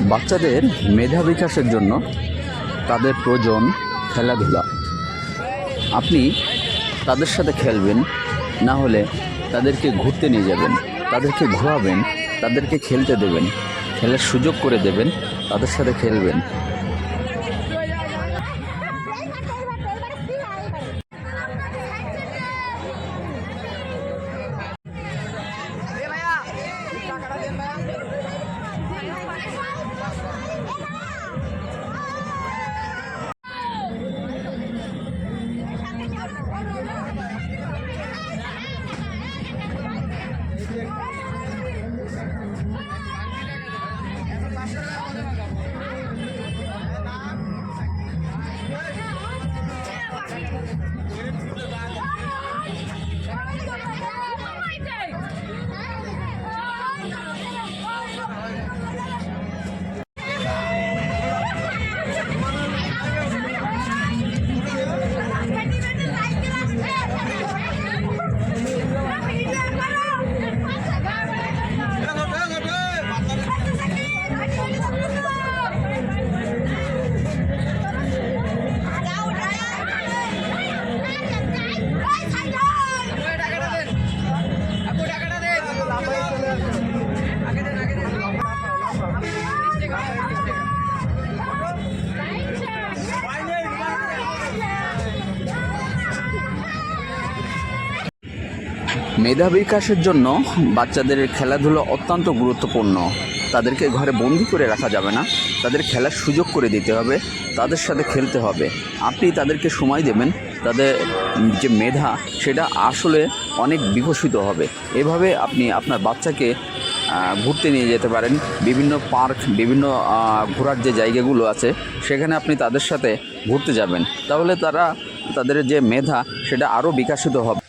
বাচ্চাদের মেধা বিকাশের জন্য তাদের প্রয়োজন খেলাধুলা। আপনি তাদের সাথে খেলবেন, না হলে তাদেরকে ঘুরতে নিয়ে যাবেন, তাদেরকে ঘোরাবেন, তাদেরকে খেলতে দেবেন, খেলার সুযোগ করে দেবেন, তাদের সাথে খেলবেন। মেধা বিকাশের জন্য বাচ্চাদের খেলাধুলো অত্যন্ত গুরুত্বপূর্ণ। তাদেরকে ঘরে বন্দি করে রাখা যাবে না। তাদের খেলার সুযোগ করে দিতে হবে। তাদের সাথে খেলতে হবে। আপনি তাদেরকে সময় দেবেন। তাদের যে মেধা, সেটা আসলে অনেক বিকশিত হবে। এভাবে আপনি আপনার বাচ্চাকে ঘুরতে নিয়ে যেতে পারেন। বিভিন্ন পার্ক, বিভিন্ন ঘোরার যে জায়গাগুলো আছে, সেখানে আপনি তাদের সাথে ঘুরতে যাবেন। তাহলে তারা, তাদের যে মেধা, সেটা আরও বিকশিত হবে।